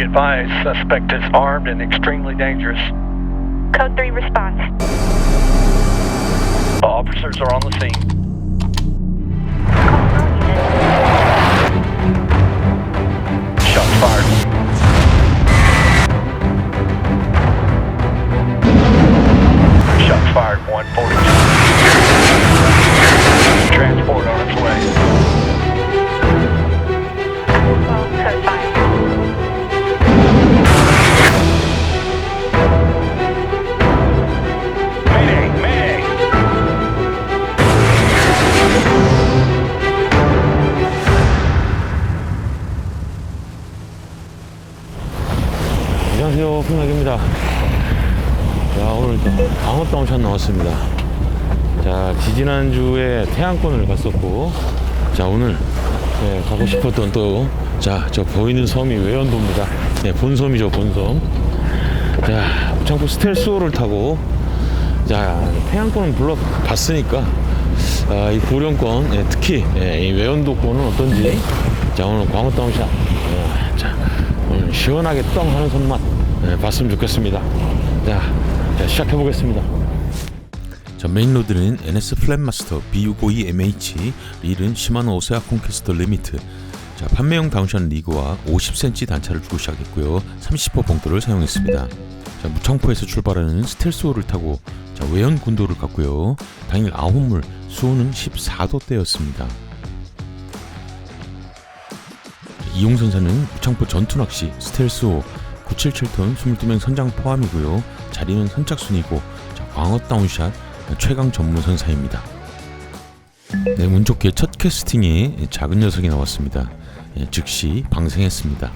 Be advised, suspect is armed and extremely dangerous. Code 3 response. Officers are on the scene. 풍락입니다. 자 오늘 또 방어 다운샷 나왔습니다. 자 지지난주에 태양권을 갔었고 자 오늘 네, 가고 싶었던 또 자 저 보이는 섬이 외연도입니다. 네, 본섬이죠 본섬. 자 창포 스텔스호를 타고 자 태양권은 불러 봤으니까 아, 이 고령권 예, 특히 예, 이 외연도권은 어떤지. 자 오늘 광어 다운샷. 예, 자 오늘 시원하게 떵 하는 손맛 예, 봤으면 좋겠습니다. 자, 자 시작해 보겠습니다. 자 메인로드는 NS 플랫마스터 B652MH 릴은 시마노 오세아 콘퀘스터 리미트 자 판매용 다운샷 리그와 50cm 단차를 주고 시작했고요. 30호 봉도를 사용했습니다. 자 무창포에서 출발하는 스텔스호를 타고 자 외연 군도를 갔고요. 당일 아홉물 수온은 14도대였습니다. 이용선사는 무창포 전투낚시 스텔스호 977톤 22명 선장 포함이고요 자리는 선착순이고 자, 광어 다운샷 최강 전문 선사입니다. 네, 운 좋게 첫 캐스팅에 작은 녀석이 나왔습니다. 예, 즉시 방생했습니다.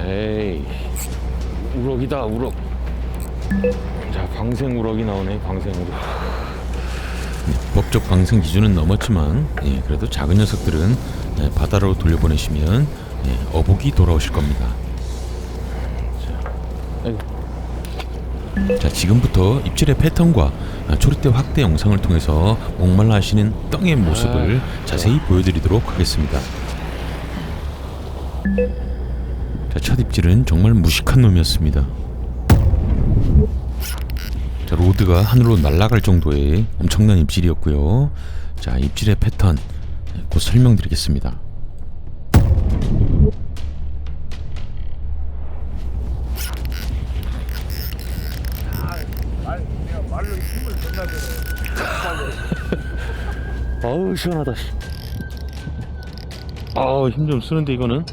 에이, 우럭이다 우럭. 자, 방생 우럭이 나오네, 방생 우럭. 네, 법적 방생 기준은 넘었지만 예, 그래도 작은 녀석들은 예, 바다로 돌려보내시면 예, 어복이 돌아오실 겁니다. 자, 지금부터 입질의 패턴과 아, 초리대 확대 영상을 통해서 목말라 하시는 떵의 모습을 자세히 보여드리도록 하겠습니다. 자, 첫 입질은 정말 무식한 놈이었습니다. 자, 로드가 하늘로 날아갈 정도의 엄청난 입질이었고요. 자, 입질의 패턴 곧 설명드리겠습니다. 아우 시원하다. 씨. 아우 힘 좀 쓰는데 이거는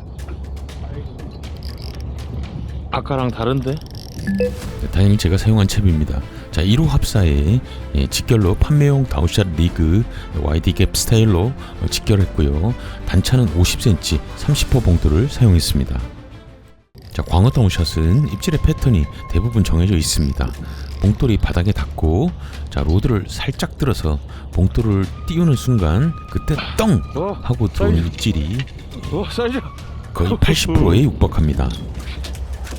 아까랑 다른데? 네, 다행히 제가 사용한 챕입니다. 자 1호 합사에 예, 직결로 판매용 다운샷 리그 YD 갭 스타일로 어, 직결했고요. 단차는 50cm 30호 봉도를 사용했습니다. 자 광어 다운샷은 입질의 패턴이 대부분 정해져 있습니다. 봉돌이 바닥에 닿고 자 로드를 살짝 들어서 봉돌을 띄우는 순간 그때 떵 어, 하고 사이즈. 입질이 어. 거의 80%에 육박합니다.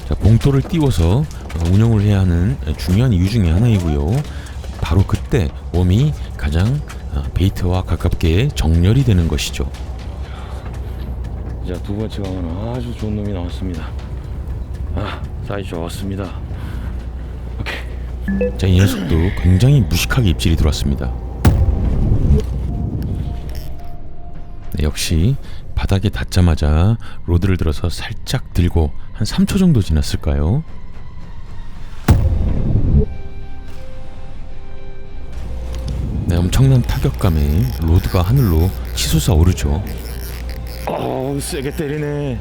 자, 봉돌을 띄워서 운영을 해야 하는 중요한 이유 중에 하나이고요. 바로 그때 웜이 가장 어, 베이트와 가깝게 정렬이 되는 것이죠. 자, 두 번째 강은 아주 좋은 놈이 나왔습니다. 아, 사이즈 좋았습니다. 자, 이 녀석도 굉장히 무식하게 입질이 들어왔습니다. 네, 역시 바닥에 닿자마자 로드를 들어서 살짝 들고 한 3초 정도 지났을까요? 네, 엄청난 타격감에 로드가 하늘로 치솟아 오르죠. 어우, 세게 때리네.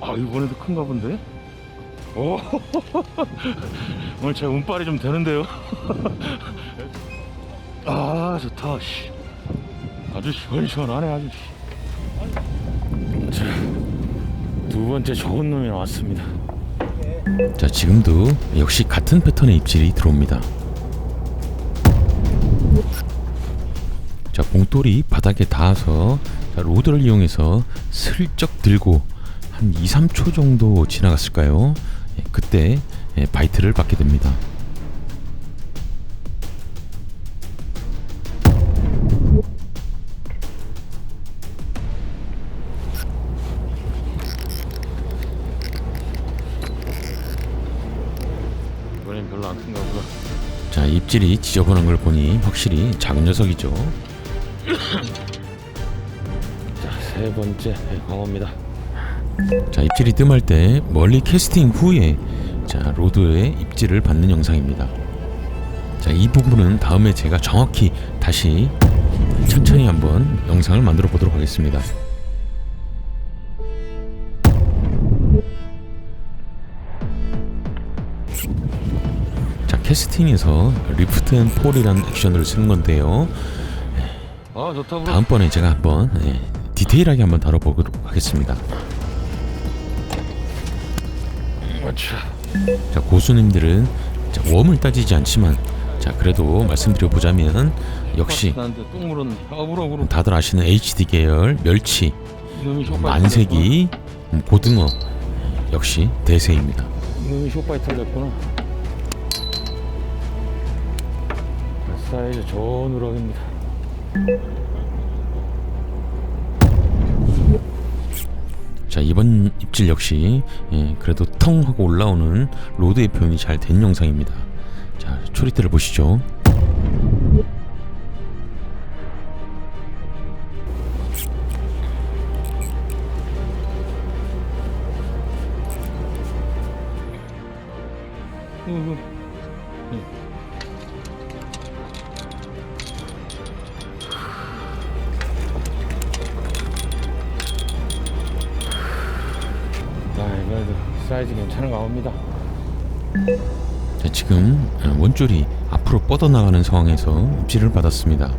아, 이번에도 큰가 본데? 오, 오늘 제 운빨이 좀 되는데요? 아, 좋다, 씨. 아주 시원시원하네, 아주. 씨. 두 번째 좋은 놈이 나왔습니다. 자, 지금도 역시 같은 패턴의 입질이 들어옵니다. 자, 봉돌이 바닥에 닿아서 자, 로드를 이용해서 슬쩍 들고 한 2, 3초 정도 지나갔을까요? 그때 예, 바이트를 받게 됩니다. 이번엔 별로 안 큰가 보다. 자, 입질이 지저분한 걸 보니 확실히 작은 녀석이죠. 자, 세 번째 예, 광어입니다. 자 입질이 뜸할 때 멀리 캐스팅 후에 자 로드의 입질을 받는 영상입니다. 자 이 부분은 다음에 제가 정확히 다시 천천히 한번 영상을 만들어 보도록 하겠습니다. 자 캐스팅에서 리프트 앤 폴이라는 액션을 쓰는 건데요. 아. 다음번에 제가 한번 예, 디테일하게 한번 다뤄보도록 하겠습니다 아차. 자 고수님들은 자, 웜을 따지지 않지만 자 그래도 말씀드려 보자면 역시. 아 물어 물어. 다들 아시는 HD 계열 멸치. 만세기 음, 고등어 역시 대세입니다 이놈이 쇼파이트를 냈구나. 사이즈 좋은 우럭입니다 자 이번 입질 역시 예, 그래도 텅 하고 올라오는 로드의 표현이 잘 된 영상입니다. 자 초리대를 보시죠 사이즈 괜찮은 거 나옵니다. 자 지금 어, 원줄이 앞으로 뻗어나가는 상황에서 입질을 받았습니다.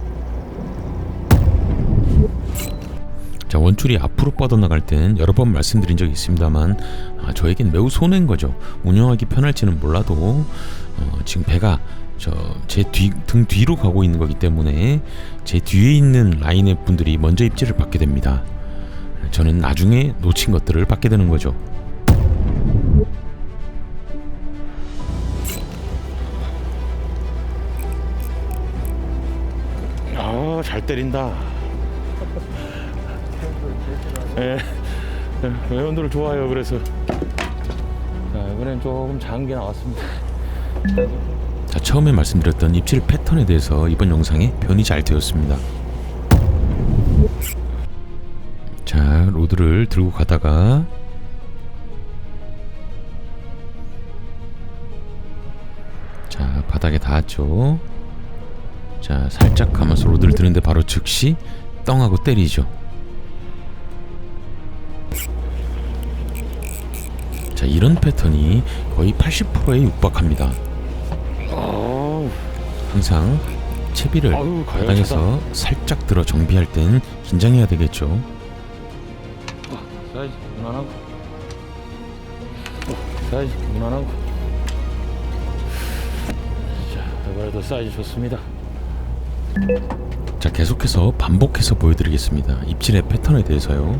자 원줄이 앞으로 뻗어나갈 땐 여러 번 말씀드린 적이 있습니다만 아, 저에겐 매우 손해인 거죠. 운영하기 편할지는 몰라도 어, 지금 배가 저제뒤등 뒤로 가고 있는 거기 때문에 제 뒤에 있는 라인의 분들이 먼저 입질을 받게 됩니다. 저는 나중에 놓친 것들을 받게 되는 거죠 아 잘 때린다. 예, 회원들 좋아요 그래서. 자 이번엔 조금 작은 게 나왔습니다. 자 처음에 말씀드렸던 입질 패턴에 대해서 이번 영상에 변이 잘 되었습니다. 자 로드를 들고 가다가 자 바닥에 닿았죠. 자 살짝 감아서 로드를 드는데 바로 즉시 떵하고 때리죠. 자 이런 패턴이 거의 80%에 육박합니다. 항상 채비를 바닥에서 살짝 들어 정비할 땐 긴장해야 되겠죠. 사이즈 무난하고. 사이즈 무난하고. 자 이번에도 사이즈 좋습니다. 자 계속해서 반복해서 보여드리겠습니다. 입질의 패턴에 대해서요.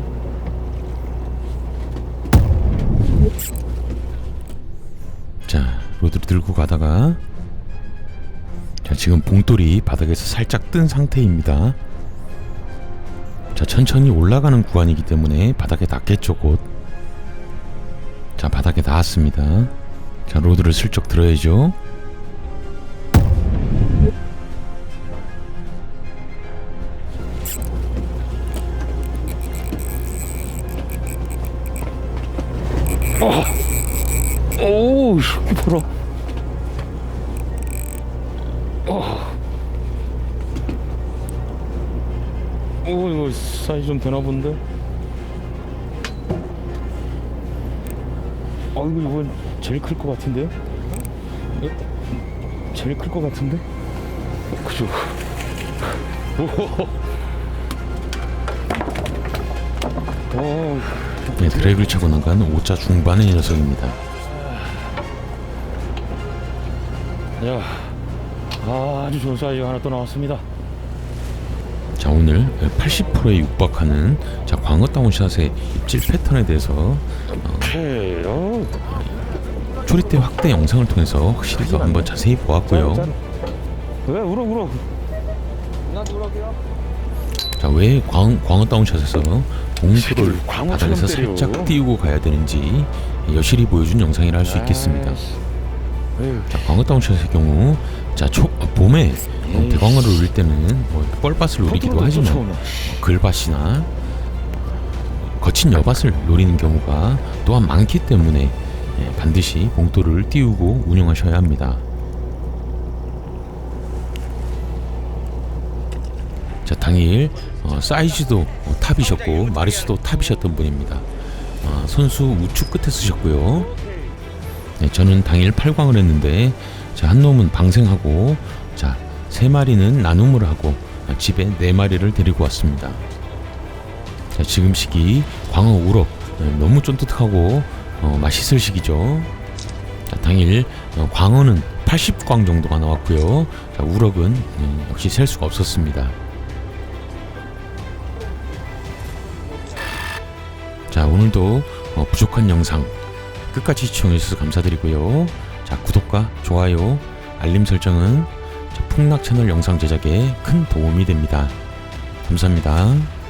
자 로드를 들고 가다가 자 지금 봉돌이 바닥에서 살짝 뜬 상태입니다. 자 천천히 올라가는 구간이기 때문에 바닥에 닿겠죠 곧 자 바닥에 닿았습니다. 자 로드를 슬쩍 들어야죠 좀 되나 본데. 아 이거 이건 제일 클 것 같은데요? 예? 제일 클 것 같은데? 그죠? 오. 오. 네, 드래그를 차고 나간 5자 중반의 녀석입니다. 야, 아주 좋은 사이즈가 하나 또 나왔습니다. 자 오늘 80%에 육박하는 자 광어 다운샷의 입질 패턴에 대해서 어, 어, 초리대 확대 영상을 통해서 확실히 또 한번 자세히 보았고요. 왜 울어 울어? 자왜 광어 다운샷에서 공수를 바닥에서. 살짝 띄우고 가야 되는지 여실히 보여준 영상이라 할 수 있겠습니다. 에휴. 자, 광어 다운샷의 경우 자 초, 어, 봄에 어. 대광어를 노릴 때는 뭐 뻘밭을 노리기도 하지만 쫓아오네. 글밭이나 거친 여밭을 노리는 경우가 또한 많기 때문에 예, 반드시 봉돌을 띄우고 운영하셔야 합니다. 자 당일 어, 사이즈도 어, 탑이셨고 마리수도 탑이셨던 분입니다. 어, 선수 우측 끝에 쓰셨고요. 네, 저는 당일 8광을 했는데 자, 한 놈은 방생하고 자, 세 마리는 나눔을 하고 아, 집에 네 마리를 데리고 왔습니다. 자, 지금 시기 광어 우럭 네, 너무 쫀득하고 어, 맛있을 시기죠. 자, 당일 어, 광어는 80광 정도가 나왔고요. 자, 우럭은 음, 역시 셀 수가 없었습니다. 자 오늘도 어, 부족한 영상 끝까지 시청해주셔서 감사드리고요. 자 구독과 좋아요, 알림 설정은 자, 풍락 채널 영상 제작에 큰 도움이 됩니다. 감사합니다.